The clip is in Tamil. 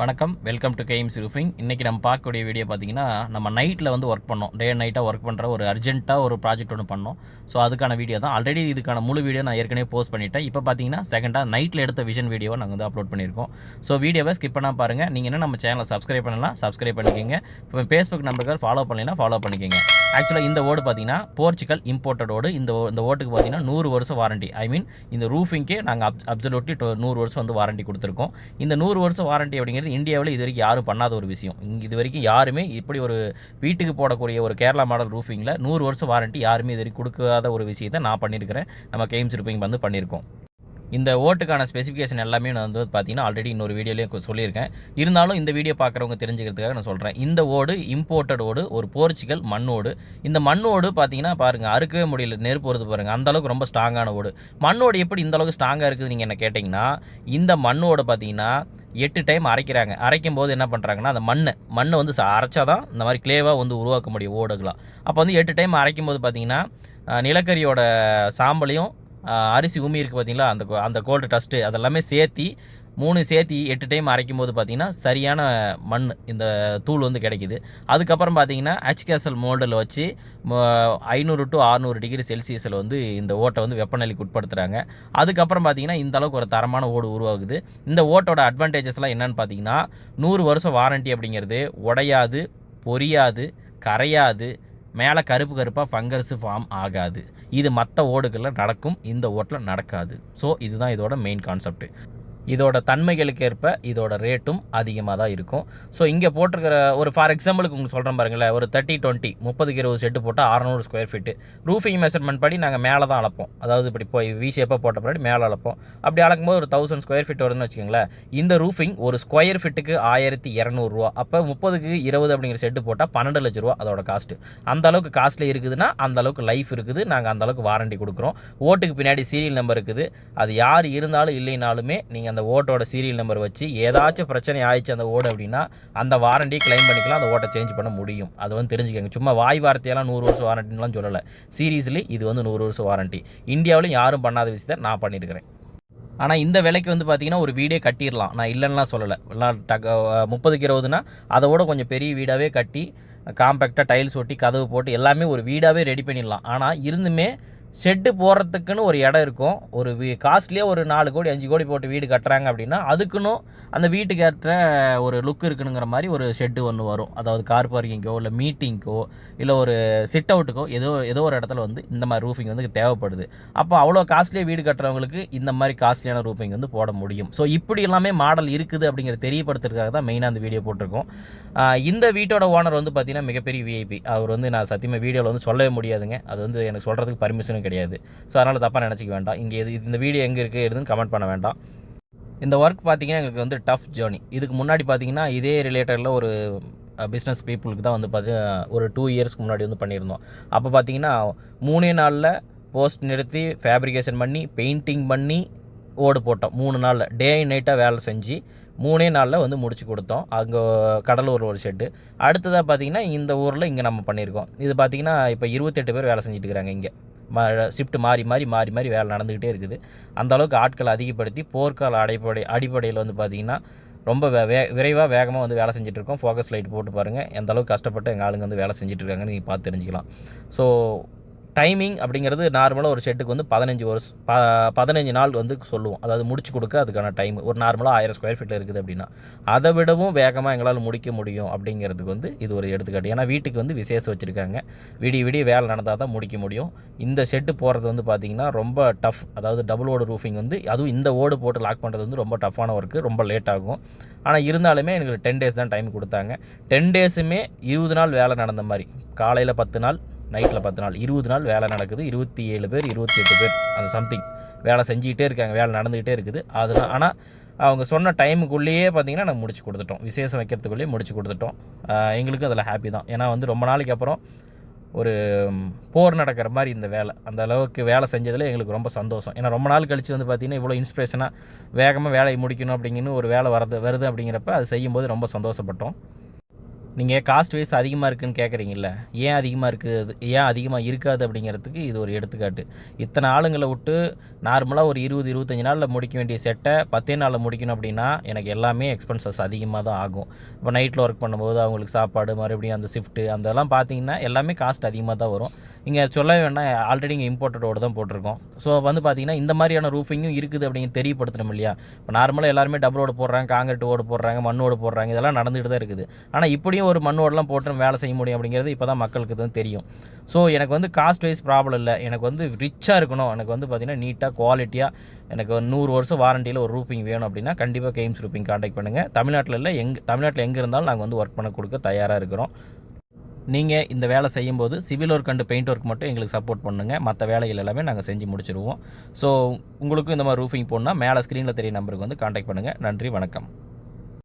வணக்கம். வெல்கம் டு கேம்ஸ் ரூஃபிங் இன்றைக்கி நம்ம பார்க்கக்கூடிய வீடியோ பார்த்தீங்கன்னா நம்ம நைட்டில் வந்து ஒர்க் பண்ணோம். டே நைட்டாக ஒர்க் பண்ணுற ஒரு அர்ஜென்ட்டாக ஒரு ப்ராஜெக்ட் ஒன்று பண்ணோம். ஸோ அதுக்கான வீடியோ தான். ஆல்ரெடி இதுக்கான முழு வீடியோ நான் ஏற்கனவே போஸ்ட் பண்ணிட்டேன். இப்போ பார்த்தீங்கன்னா செகண்டாக நைட்டில் எடுத்த விஷன் வீடியோவை நாங்கள் வந்து அப்லோட் பண்ணியிருக்கோம். ஸோ வீடியோவை ஸ்கிப் பண்ணால் பாருங்கள் நீங்கள் என்ன நம்ம சேனலை சப்ஸ்கிரைப் பண்ணலாம் சப்ஸ்கிரைப் பண்ணிக்கோங்க. இப்போ ஃபேஸ்புக் நம்பர்கள் ஃபாலோ பண்ணலாம் ஃபாலோ பண்ணிக்கோங்க. ஆக்சுவலாக இந்த ஓடு பார்த்தீங்கன்னா போர்ச்சுகல் இம்போர்ட்டட் ஓடு. இந்த இந்த ஓட்டுக்கு பார்த்தீங்கன்னா நூறு வருஷம் வாரண்டி ஐ மீன் இந்த ரூஃபிங்க்கே நாங்கள் அப் அப்சல்யூட்லி நூறு வருஷம் வந்து வாரண்டி கொடுத்துருக்கோம். இந்த நூறு வருஷம் வாரண்டி அப்படிங்கிறது இந்தியாவில் இது வரைக்கும் யாரும் பண்ணாத ஒரு விஷயம். இங்கே இது வரைக்கும் யாருமே இப்படி ஒரு வீட்டுக்கு போடக்கூடிய ஒரு கேரளா மாடல் ரூஃபிங்கில் நூறு வருஷம் வாரண்டி யாருமே இது வரைக்கும் கொடுக்காத ஒரு விஷயத்தை நான் பண்ணியிருக்கிறேன். நம்ம கேம்ஸ் ரூஃபிங் வந்து பண்ணியிருக்கோம். இந்த ஓட்டுக்கான ஸ்பெசிஃபிகேஷன் எல்லாமே நான் வந்து பார்த்தீங்கன்னா ஆல்ரெடி இன்னொரு வீடியோலேயே சொல்லியிருக்கேன். இருந்தாலும் இந்த வீடியோ பார்க்குறவங்க தெரிஞ்சுக்கிறதுக்காக நான் சொல்கிறேன் இந்த ஓடு இம்போர்ட்டட் ஓடு ஒரு போர்ச்சுகல் மண்ணோடு இந்த மண்ணோடு பார்த்தீங்கன்னா பாருங்கள் அறுக்கவே முடியல நெருப்பு வருது பாருங்கள் அந்தளவுக்கு ரொம்ப ஸ்ட்ராங்கான ஓடு. மண்ணோடு எப்படி இந்த அளவுக்கு ஸ்ட்ராங்காக இருக்குது நீங்கள் என்ன கேட்டிங்கன்னா இந்த மண்ணோடு பார்த்தீங்கன்னா எட்டு டைம் அரைக்கிறாங்க. அரைக்கும் போது என்ன பண்ணுறாங்கன்னா அந்த மண்ணை மண்ணை வந்து ச- அரைச்சாதான் இந்த மாதிரி கிளேவாக வந்து உருவாக்க முடியும் ஓடுகளாம் அப்போ வந்து எட்டு டைம் அரைக்கும் போது பார்த்தீங்கன்னா நிலக்கரியோட சாம்பலையும் அரிசி உமி இருக்குது பார்த்தீங்களா அந்த கோ- அந்த கோல்டு டஸ்ட்டு அதெல்லாமே சேர்த்தி மூணு சேர்த்தி எட்டு டைம் அரைக்கும் போது பார்த்தீங்கன்னா சரியான மண் இந்த தூள் வந்து கிடைக்குது. அதுக்கப்புறம் பார்த்தீங்கன்னா ஹெச்கேசல் மோல்டில் வச்சு ஐநூறு டு 600 டிகிரி செல்சியஸில் வந்து இந்த ஓட்டை வந்து வெப்பநிலைக்கு உட்படுத்துகிறாங்க அதுக்கப்புறம் பார்த்தீங்கன்னா இந்த அளவுக்கு ஒரு தரமான ஓடு உருவாகுது. இந்த ஓட்டோட அட்வான்டேஜஸ்லாம் என்னென்னு பார்த்தீங்கன்னா நூறு வருஷம் வாரண்டி அப்படிங்கிறது உடையாது பொரியாது கரையாது மேலே கருப்பு கருப்பாக ஃபங்கர்ஸு ஃபார்ம் ஆகாது. இது மற்ற ஓடுகளில் நடக்கும் இந்த ஓட்டில் நடக்காது. ஸோ இதுதான் இதோட மெயின் கான்செப்ட் இதோட தன்மைகளுக்கு ஏற்ப இதோட ரேட்டும் அதிகமாக தான் இருக்கும். ஸோ இங்கே போட்டிருக்கிற ஒரு ஃபார் எக்ஸாம்பிளுக்கு உங்களுக்கு சொல்கிறேன் பாருங்களேன். ஒரு தேர்ட்டி டுவெண்ட்டி முப்பதுக்கு இருபது செட்டு போட்டால் அறநூறு ஸ்கொயர் ஃபீட்டு ரூஃபிங் மெஷர்மெண்ட் படி நாங்கள் மேலே தான் அளப்போம் அதாவது இப்படி போய் வி ஷேப்பாக போட்ட பின்னாடி மேலே அளப்போம் அப்படி அளக்கும்போது ஒரு தௌசண்ட் ஸ்கொயர் ஃபீட் வருதுன்னு வச்சுக்கோங்களேன். இந்த ரூஃபிங் ஒரு ஸ்கொயர் ஃபீட்டுக்கு ஆயிரத்தி இரநூறுவா அப்போ முப்பதுக்கு இருபது அப்படிங்கிற செட்டு போட்டால் பன்னெண்டு லட்ச ரூபா அதோட காஸ்ட்டு அந்த அளவுக்கு காஸ்ட்லி இருக்குதுன்னா அந்த அளவுக்கு லைஃப் இருக்குது. நாங்கள் அந்த அளவுக்கு வாரண்டி கொடுக்குறோம். ஓட்டுக்கு பின்னாடி சீரியல் நம்பர் இருக்குது. அது யார் இருந்தாலும் இல்லைனாலுமே நீங்கள் அந்த ஓட்டோட சீரியல் நம்பர் வச்சு ஏதாச்சும் பிரச்சனை ஆயிடுச்சு அந்த ஓடு அப்படின்னா அந்த வாரண்டியை க்ளைம் பண்ணிக்கலாம் அந்த ஓட்டை சேஞ்ச் பண்ண முடியும். அது வந்து தெரிஞ்சுக்கோங்க. சும்மா வாய் வார்த்தையெல்லாம் நூறு வருஷம் வாரண்டின்லாம் சொல்லலை. சீரியஸ்லி இது வந்து நூறு வருஷம் வாரண்டி இந்தியாவிலும் யாரும் பண்ணாத விஷயத்தை நான் பண்ணியிருக்கிறேன். ஆனால் இந்த விலைக்கு வந்து பார்த்தீங்கன்னா ஒரு வீடே கட்டிடலாம். நான் இல்லைன்னா சொல்லலை. நான் டக்க முப்பதுக்கு இருபதுனா அதை விட கொஞ்சம் பெரிய வீடாகவே கட்டி காம்பேக்டாக டைல்ஸ் ஒட்டி கதவு போட்டு எல்லாமே ஒரு வீடாகவே ரெடி பண்ணிடலாம். ஆனால் இருந்துமே ஷெட்டு போடுறதுக்குன்னு ஒரு இடம் இருக்கும். ஒரு வீ காஸ்ட்லியாக ஒரு நாலு கோடி அஞ்சு கோடி போட்டு வீடு கட்டுறாங்க அப்படின்னா அதுக்குன்னு அந்த வீட்டுக்கு ஏற்ற ஒரு லுக் இருக்குனுங்கிற மாதிரி ஒரு ஷெட்டு ஒன்று வரும். அதாவது கார் பார்க்கிங்கோ இல்லை மீட்டிங்க்கோ இல்லை ஒரு சிட் அவுட்டுக்கோ ஏதோ ஏதோ ஒரு இடத்துல வந்து இந்த மாதிரி ரூஃபிங் வந்து தேவைப்படுது. அப்போ அவ்வளோ காஸ்ட்லியாக வீடு கட்டுறவங்களுக்கு இந்த மாதிரி காஸ்ட்லியான ரூஃபிங் வந்து போட முடியும். ஸோ இப்படி எல்லாமே மாடல் இருக்குது அப்படிங்கிற தெரியப்படுத்துறதுக்காக தான் மெயினாக அந்த வீடியோ போட்டிருக்கோம். இந்த வீட்டோட ஓனர் வந்து பார்த்திங்கன்னா மிகப்பெரிய விஐபி அவர் வந்து நான் சத்தியமாக வீடியோவில் வந்து சொல்லவே முடியாதுங்க. அது வந்து எனக்கு சொல்கிறதுக்கு பர்மிஷனும் கிடையாது. ஸோ அதனால் தப்பாக நினச்சிக்க வேண்டாம். இங்கே இது இந்த வீடியோ எங்கே இருக்குது எதுன்னு கமெண்ட் பண்ண வேண்டாம். இந்த ஒர்க் பார்த்தீங்கன்னா எங்களுக்கு வந்து டஃப் ஜேர்னி இதுக்கு முன்னாடி பார்த்தீங்கன்னா இதே ரிலேட்டடில் ஒரு பிஸ்னஸ் பீப்புளுக்கு தான் வந்து பார்த்து ஒரு டூ இயர்ஸ்க்கு முன்னாடி வந்து பண்ணியிருந்தோம். அப்போ பார்த்தீங்கன்னா மூணே நாளில் போஸ்ட் நிறுத்தி ஃபேப்ரிகேஷன் பண்ணி பெயிண்டிங் பண்ணி ஓடு போட்டோம். மூணு நாளில் டே அண்ட் நைட்டாக வேலை செஞ்சு மூணே நாளில் வந்து முடிச்சு கொடுத்தோம். அங்கே கடலூரில் ஒரு ஷெட்டு அடுத்ததாக பார்த்தீங்கன்னா இந்த ஊரில் இங்கே நம்ம பண்ணியிருக்கோம். இது பார்த்தீங்கன்னா இப்போ இருபத்தெட்டு பேர் வேலை செஞ்சுட்டு இருக்கிறாங்க இங்கே. ஷிஃப்ட் மாறி மாறி மாறி மாறி வேலை நடந்துக்கிட்டே இருக்குது. அந்த அளவுக்கு ஆட்களை அதிகப்படுத்தி போர்க்கால அடிப்படை அடிப்படையில் வந்து பார்த்திங்கன்னா ரொம்ப வே வே விரைவாக வேகமாக வந்து வேலை செஞ்சுட்ருக்கோம் ஃபோக்கஸ் லைட் போட்டு பாருங்கள் எந்த அளவுக்கு கஷ்டப்பட்டு எங்கள் ஆளுங்க வந்து வேலை செஞ்சுட்ருக்காங்கன்னு நீங்கள் பார்த்து தெரிஞ்சுக்கலாம். ஸோ டைமிங் அப்படிங்கிறது நார்மலாக ஒரு ஷெட்டுக்கு வந்து பதினஞ்சு வருஷம் ப பதினஞ்சு நாள் வந்து சொல்லுவோம். அதாவது முடிச்சு கொடுக்க அதுக்கான டைம். ஒரு நார்மலாக ஆயிரம் ஸ்கொயர் ஃபீட்டில் இருக்குது அப்படின்னா. அதை விடவும் வேகமாக எங்களால் முடிக்க முடியும் அப்படிங்கிறதுக்கு வந்து இது ஒரு எடுத்துக்காட்டு. ஏன்னா வீட்டுக்கு வந்து விசேஷம் வச்சுருக்காங்க. விடிய விடிய வேலை நடந்தால் தான் முடிக்க முடியும். இந்த ஷெட்டு போகிறது வந்து பார்த்திங்கன்னா ரொம்ப டஃப். அதாவது டபுள் ஓடு ரூஃபிங் வந்து அதுவும் இந்த ஓடு போட்டு லாக் பண்ணுறது வந்து ரொம்ப டஃப்பான ஒர்க்கு ரொம்ப லேட் ஆகும். ஆனால் இருந்தாலுமே எனக்கு டென் டேஸ் தான் டைம் கொடுத்தாங்க. டென் டேஸுமே இருபது நாள் வேலை நடந்த மாதிரி. காலையில் பத்து நாள் நைட்டில் பத்து நாள். இருபது நாள் வேலை நடக்குது. இருபத்தி ஏழு பேர் இருபத்தி எட்டு பேர். அந்த சம்திங் வேலை செஞ்சுக்கிட்டே இருக்காங்க. வேலை நடந்துக்கிட்டே இருக்குது. அதெல்லாம் ஆனால் அவங்க சொன்ன டைமுக்குள்ளேயே பார்த்தீங்கன்னா நாங்கள் முடிச்சு கொடுத்துட்டோம். விசேஷம் வைக்கிறதுக்குள்ளேயே முடிச்சு கொடுத்துட்டோம். எங்களுக்கும் எங்களுக்கு அதில் ஹாப்பி தான். ஏன்னா வந்து ரொம்ப நாளைக்கு அப்புறம் ஒரு போர் நடக்கிற மாதிரி இந்த வேலை. அந்த அளவுக்கு வேலை செஞ்சதில் எங்களுக்கு ரொம்ப சந்தோஷம். ஏன்னா ரொம்ப நாள் கழித்து வந்து பார்த்திங்கன்னா இவ்வளோ இன்ஸ்பிரேஷனாக வேகமாக வேலையை முடிக்கணும் அப்படிங்கன்னு ஒரு வேலை வரது வருது அப்படிங்கிறப்ப அது செய்யும்போது ரொம்ப சந்தோஷப்பட்டோம். நீங்கள் காஸ்ட் வைஸ் அதிகமாக இருக்குன்னு கேட்குறீங்கள ஏன் அதிகமாக இருக்குது ஏன் அதிகமாக இருக்காது அப்படிங்கிறதுக்கு இது ஒரு எடுத்துக்காட்டு. இத்தனை ஆளுங்களை விட்டு நார்மலாக ஒரு இருபது இருபத்தஞ்சி நாளில் முடிக்க வேண்டிய செட்டை பத்தே நாளில் முடிக்கணும் அப்படின்னா எனக்கு எல்லாமே எக்ஸ்பென்சஸ் அதிகமாக தான் ஆகும். இப்போ நைட்டில் ஒர்க் பண்ணும்போது அவங்களுக்கு சாப்பாடு மறுபடியும் அந்த ஷிஃப்ட்டு அதெல்லாம் பார்த்தீங்கன்னா எல்லாமே காஸ்ட் அதிகமாக தான் வரும். இங்கே சொல்ல வேண்டாம் ஆல்ரெடி இங்கே இம்போர்ட்டடோடு தான் போட்டிருக்கோம். ஸோ வந்து பார்த்தீங்கன்னா இந்த மாதிரியான ரூஃபிங்கும் இருக்குது அப்படின்னு தெரியப்படுத்தணும் இல்லையா? இப்போ நார்மலாக எல்லாருமே டபுள் ஓடு போடுறாங்க காங்கிரீட் ஓடு போடுறாங்க மண்ணோடு போடுறாங்க இதெல்லாம் நடந்துகிட்டு தான் இருக்குது. ஆனால் இப்படியும் ஒரு மண்ணோடலாம் போட்டு வேலை செய்ய முடியும் அப்படிங்கிறது இப்போ தான் மக்களுக்கு தான் தெரியும். ஸோ எனக்கு வந்து காஸ்ட் வைஸ் ப்ராப்ளம் இல்லை. எனக்கு வந்து ரிச்சாக இருக்கணும். எனக்கு வந்து பார்த்திங்கன்னா நீட்டாக குவாலிட்டியாக எனக்கு ஒரு நூறு வருஷம் வாரண்டியில் ஒரு ரூப்பிங் வேணும் அப்படின்னா கண்டிப்பாக கேம்ஸ் ரூப்பிங் காண்டாக்ட் பண்ணுங்கள் தமிழ்நாட்டில் இல்லை எங் தமிழ்நாட்டில் எங்கே இருந்தாலும் நாங்கள் வந்து ஒர்க் பண்ண கொடுக்க தயாராக இருக்கிறோம். நீங்கள் இந்த வேலை செய்யும்போது civil work and paint work மட்டும் எங்களுக்கு சப்போர்ட் பண்ணுங்கள் மற்ற வேலைகள் எல்லாமே நாங்கள் செஞ்சு முடிச்சிருவோம். ஸோ உங்களுக்கும் இந்த மாதிரி ரூஃபிங் போடணுன்னா மேலே ஸ்க்ரீனில் தெரிய நம்பருக்கு வந்து காண்டாக்ட் பண்ணுங்கள் நன்றி வணக்கம்.